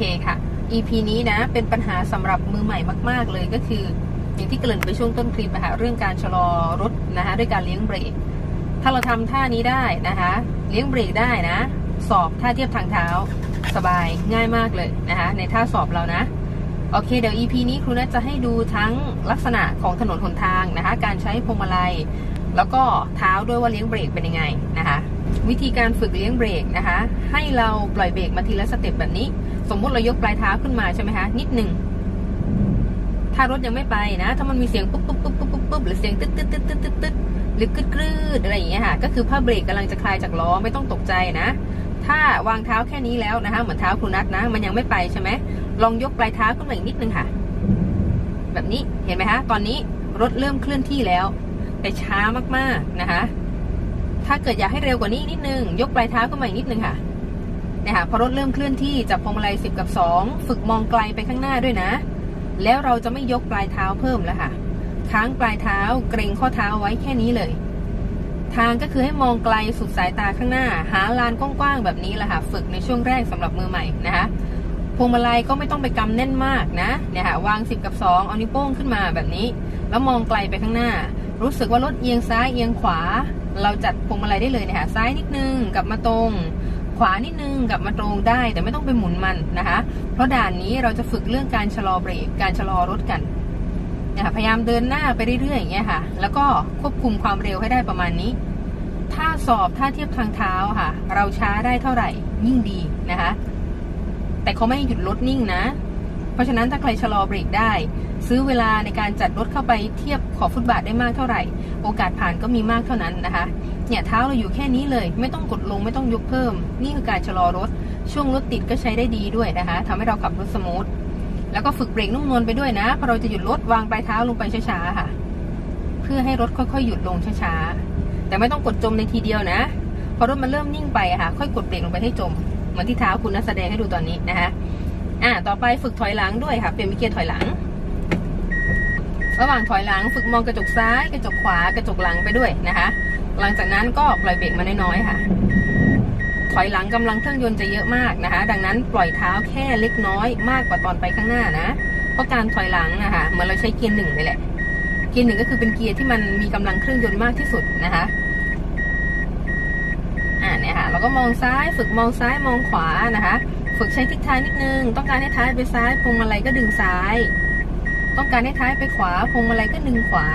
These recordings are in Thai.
เคค่ะ EP นี้นะ เป็นปัญหาสำหรับมือใหม่มาก ๆ เลยก็คือ อย่างที่เกริ่นไปช่วงต้นคลิปนะคะเรื่องการชะลอรถนะคะด้วยการเลี้ยงเบรก ถ้าเราทำท่านี้ได้นะคะ เลี้ยงเบรกได้นะ สอบท่าเทียบทางเท้าสบายง่ายมากเลยนะคะ ในท่าสอบเรานะโอเคเดี๋ยว EP นี้ครูนัทจะให้ดูทั้งลักษณะของถนนหนทางนะคะ การใช้พวงมาลัย แล้วก็เท้าด้วยว่าเลี้ยงเบรกเป็นยังไงนะคะ วิธีการฝึกเลี้ยงเบรกนะคะ ให้เราปล่อยเบรกมาทีละสเต็ปแบบนี้ สมมุติเรายกปลายเท้าขึ้นมาใช่ไหมคะนิดหนึ่งถ้ารถยังไม่ไปนะ ถ้ามันมีเสียงปุ๊บปุ๊บปุ๊บปุ๊บปุ๊บปุ๊บหรือเสียงตึ๊ดตึ๊ดตึ๊ดตึ๊ดตึ๊ดตึ๊ดหรือกึดกรืดอะไรอย่างเงี้ยค่ะ ก็คือผ้าเบรกกำลังจะคลายจากล้อไม่ต้องตกใจนะ ถ้าวางเท้าแค่นี้แล้วนะคะเหมือนเท้าครูนัทนะ มันยังไม่ไปใช่ไหมลองยกปลายเท้าขึ้นมาอีกนิดนึงค่ะ แบบนี้เห็นไหมคะตอนนี้รถเริ่มเคลื่อนที่แล้ว แต่ช้ามากๆนะคะ ถ้าเกิดอยากให้เร็วกว่านี้นิดนึง ยกปลายเท้าขึ้นมาอีกนิดนึงค่ะเนี่ยค่ะพอรถเริ่มเคลื่อนที่จับพวงมาลัย10 กับ 2 ฝึกมองไกลไปข้างหน้าด้วยนะ แล้วเราจะไม่ยกปลายเท้าเพิ่มแล้วค่ะ ค้างปลายเท้าเกรงข้อเท้าไว้แค่นี้เลย ทางก็คือให้มองไกลสุดสายตาข้างหน้า หาลานกว้างๆแบบนี้แหละค่ะ ฝึกในช่วงแรกสำหรับมือใหม่นะคะพวงมาลัยก็ไม่ต้องไปกำแน่นมากนะเนี่ยค่ะวาง 10 กับ 2 เอานิ้วโป้งขึ้นมาแบบนี้ แล้วมองไกลไปข้างหน้า รู้สึกว่ารถเอียงซ้ายเอียงขวา เราจัดพวงมาลัยได้เลยนะคะซ้ายนิดนึงกลับมาตรงขวานิดนึงกลับมาตรงได้แต่ไม่ต้องไปหมุนมันนะคะ เพราะด่านนี้เราจะฝึกเรื่องการชะลอเบรกการชะลอรถกันนะคะพยายามเดินหน้าไปเรื่อยๆอย่างเงี้ยค่ะ แล้วก็ควบคุมความเร็วให้ได้ประมาณนี้ ถ้าสอบถ้าเทียบทางเท้าค่ะ เราช้าได้เท่าไหร่ยิ่งดีนะคะ แต่เขาไม่หยุดรถนิ่งนะ ราะฉะนั้นถ้าใครชะลอเบรกได้ ซื้อเวลาในการจัดรถเข้าไปเทียบขอบฟุตบาทได้มากเท่าไหร่ โอกาสผ่านก็มีมากเท่านั้นนะคะเนี่ยเท้าเราอยู่แค่นี้เลย ไม่ต้องกดลงไม่ต้องยกเพิ่ม นี่คือการชะลอรถ ช่วงรถติดก็ใช้ได้ดีด้วยนะคะทำให้เราขับรถสมูทแล้วก็ฝึกเบรกนุ่มนวลไปด้วยนะพอเราจะหยุดรถวางปลายเท้าลงไปช้าๆค่ะ เพื่อให้รถค่อยๆ หยุดลงช้าๆแต่ไม่ต้องกดจมในทีเดียวนะพอรถมันเริ่มนิ่งไปค่ะ ค่อยกดเบรกลงไปให้จม เหมือนที่เท้าคุณนักแสดงให้ดูตอนนี้นะคะ อ่าต่อไปฝึกถอยหลังด้วยค่ะ เปลี่ยนเป็นเกียร์ถอยหลัง ระหว่างถอยหลังฝึกมองกระจกซ้าย กระจกขวากระจกหลังไปด้วยนะคะ หลังจากนั้นก็ปล่อยเบรกมาน้อยๆค่ะ ถอยหลังกำลังเครื่องยนต์จะเยอะมากนะคะ ดังนั้นปล่อยเท้าแค่เล็กน้อยมากกว่าตอนไปข้างหน้านะ เพราะการถอยหลังนะคะเหมือนเราใช้เกียร์หนึ่งนี่แหละ เกียร์หนึ่งก็คือเป็นเกียร์ที่มันมีกำลังเครื่องยนต์มากที่สุดนะคะอ่าเนี่ยค่ะเราก็มองซ้ายฝึกมองซ้ายมองขวานะคะ ฝึกใช้ทิศทางนิดนึง ต้องการให้ท้ายไปซ้ายพวงมาลัยก็ดึงซ้าย ต้องการให้ท้ายไปขวาพวงมาลัยก็ดึงขวา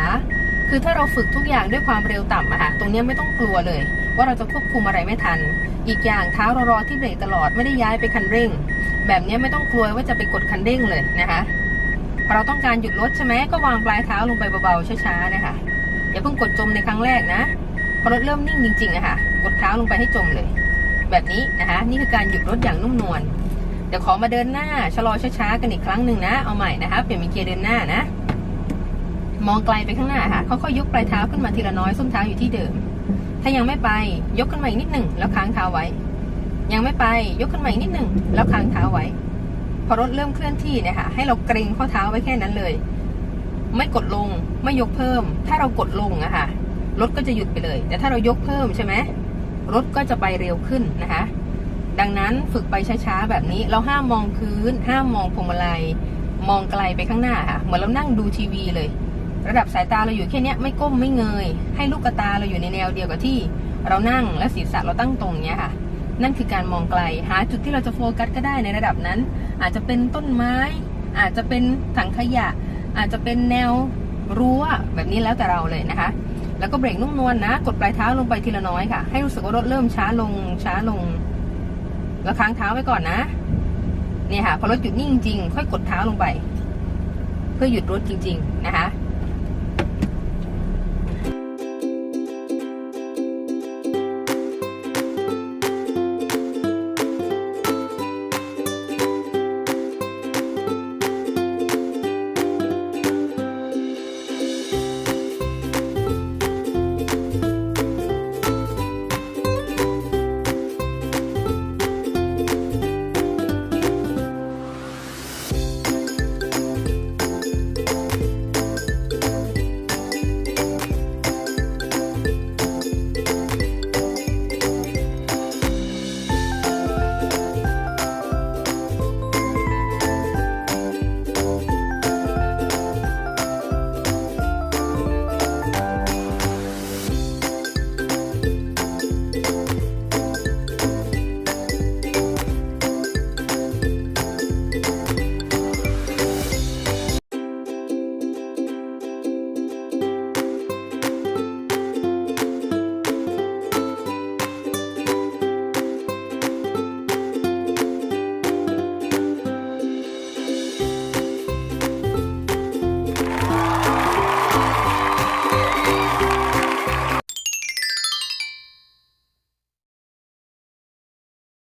คือถ้าเราฝึกทุกอย่างด้วยความเร็วต่ำอะค่ะ ตรงนี้ไม่ต้องกลัวเลย ว่าเราจะควบคุมอะไรไม่ทัน อีกอย่างเท้าเรารอที่เบรกตลอดไม่ได้ย้ายไปคันเร่ง แบบนี้ไม่ต้องกลัวว่าจะไปกดคันเร่งเลยนะคะพอเราต้องการหยุดรถใช่ไหมก็วางปลายเท้าลงไปเบาๆช้าๆนะคะอย่าเพิ่งกดจมในครั้งแรกนะพอรถเริ่มนิ่งจริงๆอะค่ะ กดเท้าลงไปให้จมเลย แบบนี้นะคะ นี่คือการหยุดรถอย่างนุ่มนวลเดี๋ยวขอมาเดินหน้าชะลอช้าๆกันอีกครั้งหนึ่งนะเอาใหม่นะคะเปลี่ยนเป็นเกียร์เดินหน้านะ มองไกลไปข้างหน้าค่ะค่อยๆยกปลายเท้าขึ้นมาทีละน้อยส้นเท้าอยู่ที่เดิม ถ้ายังไม่ไปยกขึ้นมาอีกนิดหนึ่งแล้วค้างเท้าไว้ ยังไม่ไปยกขึ้นมาอีกนิดหนึ่งแล้วค้างเท้าไว้ พอรถเริ่มเคลื่อนที่เนี่ยค่ะให้เราเกรงข้อเท้าไว้แค่นั้นเลย ไม่กดลงไม่ยกเพิ่ม ถ้าเรากดลงอะค่ะรถก็จะหยุดไปเลย แต่ถ้าเรายกเพิ่มใช่ไหม รถก็จะไปเร็วขึ้นนะคะ ดังนั้นฝึกไปช้าๆแบบนี้ เราห้ามมองพื้น ห้ามมองพวงมาลัย มองไกลไปข้างหน้าค่ะ เหมือนเรานั่งดูทีวีเลย ระดับสายตาเราอยู่แค่นี้ไม่ก้มไม่เงย ให้ลูกตาเราอยู่ในแนวเดียวกับที่ เรานั่งและศีรษะเราตั้งตรงเนี้ยค่ะ นั่นคือการมองไกล หาจุดที่เราจะโฟกัสก็ได้ในระดับนั้น อาจจะเป็นต้นไม้ อาจจะเป็นถังขยะ อาจจะเป็นแนวรั้วแบบนี้แล้วแต่เราเลยนะคะ แล้วก็เบรกนุ่มนวลนะ กดปลายเท้าลงไปทีละน้อยค่ะ ให้รู้สึกว่ารถเริ่มช้าลงช้าลง แล้วค้างเท้าไว้ก่อนนะ เนี่ยค่ะ พอรถหยุดนิ่งจริงค่อยกดเท้าลงไป เพื่อหยุดรถจริง ๆ นะคะ